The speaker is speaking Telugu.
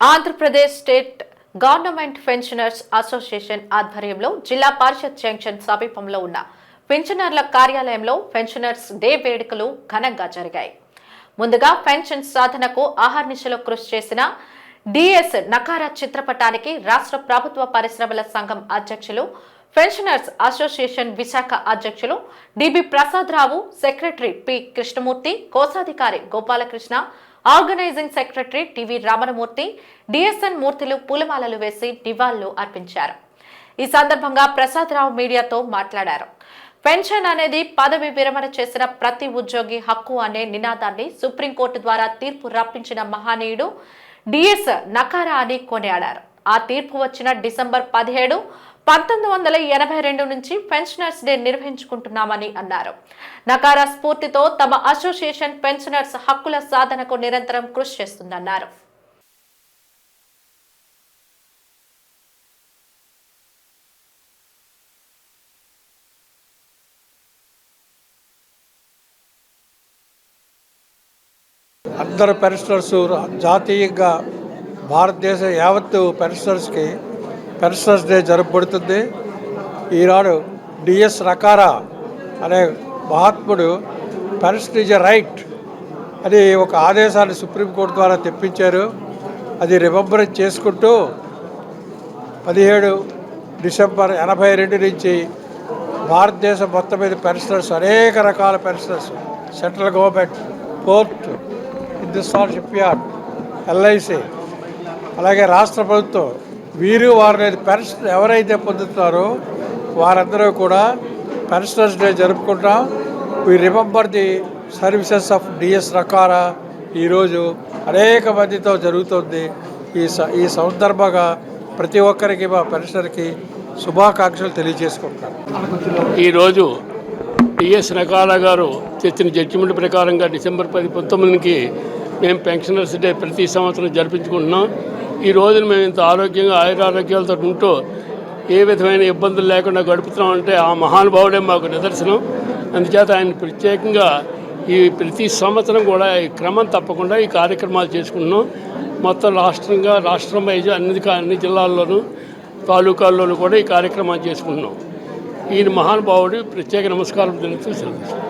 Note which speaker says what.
Speaker 1: Andhra Pradesh state government pensioners association ఆధ్వర్యంలో జిల్లా పరిషత్ జంక్షన్ సమీపంలో ఉన్న పెన్షనర్ల కార్యాలయంలో పెన్షనర్స్ డే వేడుకలు ఘనంగా జరిగాయి. ముందుగా పెన్షన్ సాధనకు ఆహార్నిశలో కృషి చేసిన డిఎస్ నకారా చిత్రపటానికి రాష్ట్ర ప్రభుత్వ పరిశ్రమల సంఘం అధ్యక్షులు పెన్షనర్స్ అసోసియేషన్ విశాఖ అధ్యక్షులు DB Prasada Rao secretary P Krishnamurthy కోశాధికారి Gopalakrishna organising secretary TV Ramanamurthy DSN Murthulu పూలమాలలు వేసి నివాళులు అర్పించారు. ఈ సందర్భంగా ప్రసాదరావు మీడియాతో మాట్లాడారు. పెన్షన్ అనేది పదవి విరమణ చేసిన ప్రతి ఉద్యోగి హక్కు అనే నినాదాన్ని సుప్రీంకోర్టు ద్వారా తీర్పు రప్పించిన మహనీయుడు డిఎస్ నకారా అని కొనియాడారు. ఆ తీర్పు వచ్చిన డిసెంబర్ పదిహేడు పంతొమ్మిది వందల ఎనభై రెండు నుంచి పెన్షనర్స్ డే నిర్వహించుకుంటున్నామని అన్నారు. నకారా స్ఫూర్తితో తమ అసోసియేషన్ పెన్షనర్స్ హక్కుల సాధనకు నిరంతరం కృషి చేస్తుందన్నారు.
Speaker 2: అందరు పెన్షనర్స్ జాతీయంగా భారతదేశ యావత్తు పెన్షనర్స్కి పెన్షనర్స్ డే జరుపబడుతుంది. ఈనాడు డిఎస్ రకారా అనే మహాత్ముడు పెన్షన్ ఈజ్ ఎ రైట్ అని ఒక ఆదేశాన్ని సుప్రీంకోర్టు ద్వారా తెప్పించారు. అది రిమెంబర్ చేసుకుంటూ పదిహేడు డిసెంబర్ ఎనభై రెండు నుంచి భారతదేశం మొత్తం మీద పెన్షనర్స్ అనేక రకాల pensioners central government port Hindustan shipyard LIC అలాగే రాష్ట్ర ప్రభుత్వం వీరు వారి పెన్షన్ ఎవరైతే పొందుతున్నారో వారందరూ కూడా పెన్షనర్స్ డే జరుపుకుంటాం. We remember the services of DS Nakara ఈరోజు అనేక మందితో జరుగుతుంది. ఈ స ఈ సందర్భంగా ప్రతి ఒక్కరికి మా పెన్షనర్కి శుభాకాంక్షలు తెలియజేసుకుంటాను
Speaker 3: ఈరోజు టిఎస్ రకాల గారు తెచ్చిన జడ్జిమెంట్ ప్రకారంగా డిసెంబర్ పది పంతొమ్మిదికి మేము పెన్షనర్స్ డే ప్రతి సంవత్సరం జరిపించుకుంటున్నాం. ఈ రోజున మేము ఇంత ఆరోగ్యంగా ఆయురారోగ్యాలతో ఉంటూ ఏ విధమైన ఇబ్బందులు లేకుండా గడుపుతున్నామంటే ఆ మహానుభావుడే మాకు నిదర్శనం. అందుచేత ఆయన ప్రత్యేకంగా ఈ ప్రతి సంవత్సరం కూడా ఈ క్రమం తప్పకుండా ఈ కార్యక్రమాలు చేసుకుంటున్నాం. మొత్తం రాష్ట్రంగా రాష్ట్రం వైజ్ అన్ని అన్ని జిల్లాల్లోనూ తాలూకాల్లోనూ కూడా ఈ కార్యక్రమాలు చేసుకుంటున్నాం. ఈయన మహానుభావుడు ప్రత్యేక నమస్కారం తెలుస్తూ సెలవు